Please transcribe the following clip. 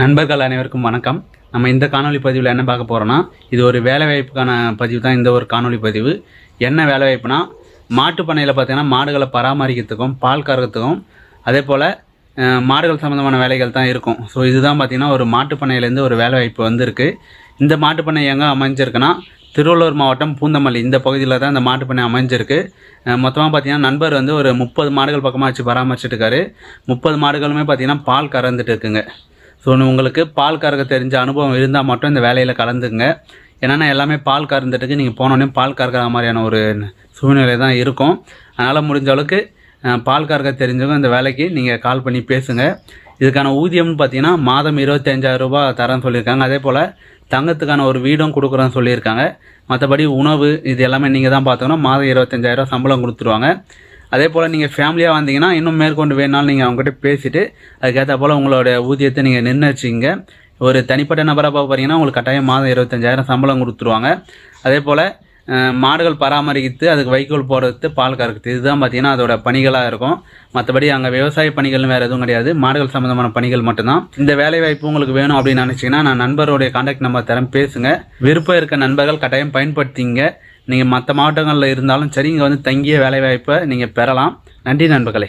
நண்பர்கள் அனைவருக்கும் வணக்கம். நம்ம இந்த காணொளி பதிவில் என்ன பார்க்க போகிறோன்னா இது ஒரு வேலைவாய்ப்புக்கான பதிவு தான் இந்த ஒரு காணொலி பதிவு. என்ன வேலைவாய்ப்புனா மாட்டுப் பண்ணையில் பார்த்தீங்கன்னா மாடுகளை பராமரிக்கிறதுக்கும் பால் கறக்கிறதுக்கும் அதே போல் மாடுகள் சம்மந்தமான வேலைகள் தான் இருக்கும். ஸோ இதுதான் பார்த்திங்கன்னா ஒரு மாட்டுப் பண்ணையிலேருந்து ஒரு வேலைவாய்ப்பு வந்திருக்கு. இந்த மாட்டுப் பண்ணை எங்கே அமைஞ்சிருக்குன்னா திருவள்ளூர் மாவட்டம் பூந்தமல்லி. இந்த பகுதியில் தான் இந்த மாட்டுப் பண்ணை அமைஞ்சிருக்கு. மொத்தமாக பார்த்தீங்கன்னா நண்பர் வந்து ஒரு முப்பது மாடுகள் பக்கமாக வச்சு பராமரிச்சிட்டு இருக்காரு. முப்பது மாடுகளுமே பார்த்தீங்கன்னா பால் கறந்துட்டு இருக்குங்க. ஸோ உங்களுக்கு பால் கறக்க தெரிஞ்ச அனுபவம் இருந்தால் மட்டும் இந்த வேலையில் கலந்துங்க ஏன்னா எல்லாமே பால் கறந்துட்டுக்கு நீங்கள் போனோடனே பால் கறக்கிற மாதிரியான ஒரு சூழ்நிலை தான் இருக்கும். அதனால் முடிஞ்ச அளவுக்கு பால் கறக்க தெரிஞ்சவங்க இந்த வேலைக்கு நீங்கள் கால் பண்ணி பேசுங்க. இதுக்கான ஊதியம்னு பார்த்தீங்கன்னா மாதம் இருபத்தஞ்சாயிரம் ரூபாய் தரேன்னு சொல்லியிருக்காங்க. அதே போல் தங்கத்துக்கான ஒரு வீடும் கொடுக்குறேன்னு சொல்லியிருக்காங்க. மற்றபடி உணவு இது எல்லாமே நீங்கள் தான் பார்த்தோன்னா மாதம் இருபத்தஞ்சாயிரம் சம்பளம் கொடுத்துருவாங்க. அதே போல் நீங்கள் ஃபேமிலியாக வந்தீங்கன்னா இன்னும் மேற்கொண்டு வேணாலும் நீங்கள் அவங்ககிட்ட பேசிவிட்டு அதுக்கேற்ற போல் உங்களோட ஊதியத்தை நீங்கள் நிர்ணயிச்சிங்க. ஒரு தனிப்பட்ட நபராக பார்க்க போகிறீங்கன்னா உங்களுக்கு கட்டாயம் மாதம் இருபத்தஞ்சாயிரம் சம்பளம் கொடுத்துருவாங்க. அதே போல் மாடுகள் பராமரிக்கிறது அதுக்கு வைக்கோல் போடுறது பால் கறக்குது இதுதான் பார்த்தீங்கன்னா அதோட பணிகளாக இருக்கும். மற்றபடி அங்கே விவசாய பணிகள்னு வேறு எதுவும் கிடையாது. மாடுகள் சம்மந்தமான பணிகள் மட்டும்தான். இந்த வேலை வாய்ப்பு உங்களுக்கு வேணும் அப்படின்னு நினச்சிங்கன்னா நான் நண்பருடைய காண்டாக்ட் நம்பர் தரம் பேசுங்க. விருப்பம் இருக்க நண்பர்கள் கட்டாயம் பயன்படுத்திங்க. நீங்கள் மற்ற மாவட்டங்களில் இருந்தாலும் சரி இங்கே வந்து தங்கிய வேலைவாய்ப்பை நீங்கள் பெறலாம். நன்றி நண்பர்களே.